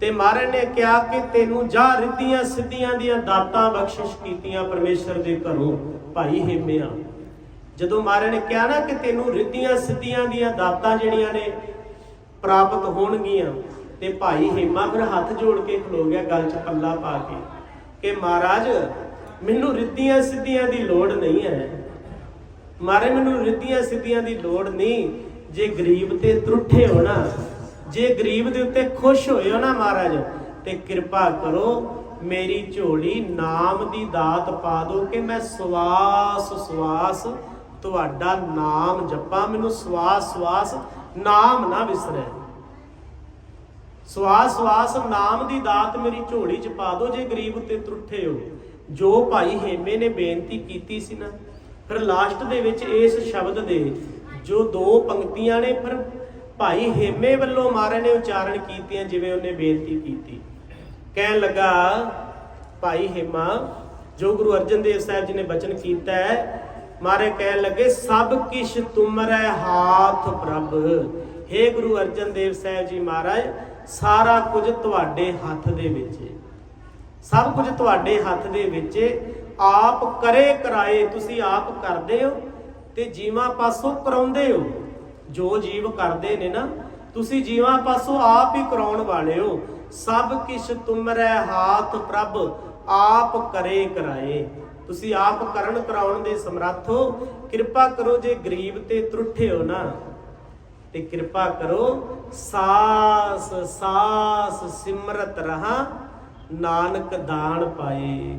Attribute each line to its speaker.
Speaker 1: ਤੇ ਮਹਾਰਾਜ ਨੇ ਕਿਹਾ ਕਿ ਤੈਨੂੰ ਜਾ ਰਿੱਧੀਆਂ ਸਿੱਧੀਆਂ ਦੀਆਂ ਦਾਤਾਂ ਬਖਸ਼ਿਸ਼ ਕੀਤੀਆਂ ਪਰਮੇਸ਼ਰ ਦੇ ਘਰੋਂ, ਭਾਈ ਹੇਮਿਆ। ਜਦੋਂ ਮਹਾਰਾਜ ਨੇ ਕਿਹਾ ਨਾ ਕਿ ਤੈਨੂੰ ਰਿੱਧੀਆਂ ਸਿੱਧੀਆਂ ਦੀਆਂ ਦਾਤਾਂ ਜਿਹੜੀਆਂ ਨੇ ਪ੍ਰਾਪਤ ਹੋਣਗੀਆਂ, ਤੇ ਭਾਈ ਹੇਮਾ ਫਿਰ ਹੱਥ ਜੋੜ ਕੇ ਖਲੋ ਗਿਆ, ਗੱਲ 'ਚ ਪੱਲਾ ਪਾ ਕੇ ਕਿ ਮਹਾਰਾਜ, ਮੈਨੂੰ ਰਿੱਧੀਆਂ ਸਿੱਧੀਆਂ ਦੀ ਲੋੜ ਨਹੀਂ ਹੈ। ਮਾਰੇ ਮੈਨੂੰ ਰਿੱਧੀਆਂ ਸਿੱਧੀਆਂ ਦੀ ਲੋੜ ਨਹੀਂ। ਜੇ ਗਰੀਬ ਤੇ ਤਰੁੱਠੇ ਹੋਣਾ ਜੇ ਗਰੀਬ ਦੇ ਉੱਤੇ ਖੁਸ਼ ਹੋਏ ਹੋ ਨਾ ਮਹਾਰਾਜ, ਤੇ ਕਿਰਪਾ ਕਰੋ ਮੇਰੀ ਝੋਲੀ ਨਾਮ ਦੀ ਦਾਤ ਪਾ ਦਿਓ ਕਿ ਮੈਂ ਸਵਾਸ ਸਵਾਸ ਤੁਹਾਡਾ ਨਾਮ ਜਪਾਂ, ਮੈਨੂੰ ਸਵਾਸ ਸਵਾਸ ਨਾਮ ਨਾ ਵਿਸਰੇ। ਸਵਾਸ ਸਵਾਸ ਨਾਮ ਦੀ ਦਾਤ ਮੇਰੀ ਝੋਲੀ ਚ ਪਾ ਦਿਓ ਜੇ ਗਰੀਬ ਉੱਤੇ ਤਰੁੱਠੇ ਹੋ। ਜੋ ਭਾਈ ਹੇਮੇ ਨੇ ਬੇਨਤੀ ਕੀਤੀ ਸੀ ਨਾ, ਫਿਰ ਲਾਸਟ ਦੇ ਵਿੱਚ ਇਸ ਸ਼ਬਦ ਦੇ, ਜੋ ਦੋ ਪੰਕਤੀਆਂ ਨੇ, ਫਿਰ ਭਾਈ ਹੇਮੇ ਵੱਲੋਂ ਮਹਾਰਾਜ ਨੇ ਉਚਾਰਨ ਕੀਤੀਆਂ, ਜਿਵੇਂ ਉਹਨੇ ਬੇਨਤੀ ਕੀਤੀ। ਕਹਿਣ ਲੱਗਾ, ਭਾਈ ਹੇਮਾ, ਜੋ ਗੁਰੂ ਅਰਜਨ ਦੇਵ ਸਾਹਿਬ ਜੀ ਨੇ ਬਚਨ ਕੀਤਾ ਹੈ, ਮਾਰੇ ਕਹਿਣ ਲੱਗੇ, ਸਭ ਕਿਛ ਤੁਮਰੇ ਹਾਥ ਪ੍ਰਭ। हे ਗੁਰੂ ਅਰਜਨ ਦੇਵ ਸਾਹਿਬ ਜੀ ਮਹਾਰਾਜ, ਸਾਰਾ ਕੁਝ ਤੁਹਾਡੇ ਹੱਥ ਦੇ ਵਿੱਚ ਹੈ ਸਭ ਕੁਝ ਤੁਹਾਡੇ ਹੱਥ ਦੇ ਵਿੱਚ ਆਪ ਕਰੇ ਕਰਾਏ, ਤੁਸੀਂ ਆਪ ਕਰਦੇ ਹੋ ਤੇ ਜੀਵਾਂ ਪਾਸੋਂ ਕਰਾਉਂਦੇ ਹੋ। ਜੋ ਜੀਵ ਕਰਦੇ ਨੇ ਨਾ, ਤੁਸੀਂ ਜੀਵਾਂ ਪਾਸੋਂ ਆਪ ਹੀ ਕਰਾਉਣ ਵਾਲੇ ਹੋ। ਸਭ ਕਿਛ ਤੁਮਰੇ ਹਾਥ ਪ੍ਰਭ, ਆਪ ਕਰੇ ਕਰਾਏ। ਤੁਸੀਂ ਆਪ ਕਰਨ ਕਰਾਉਣ ਦੇ ਸਮਰੱਥ ਹੋ। ਕਿਰਪਾ ਕਰੋ ਜੇ ਗਰੀਬ ਤੇ ਤਰੁੱਠੇ ਹੋ ਨਾ, ਤੇ ਕਿਰਪਾ ਕਰੋ, ਸਾਸ ਸਾਸ ਸਿਮਰਤ ਰਹਾ, ਨਾਨਕ ਦਾਨ ਪਾਏ।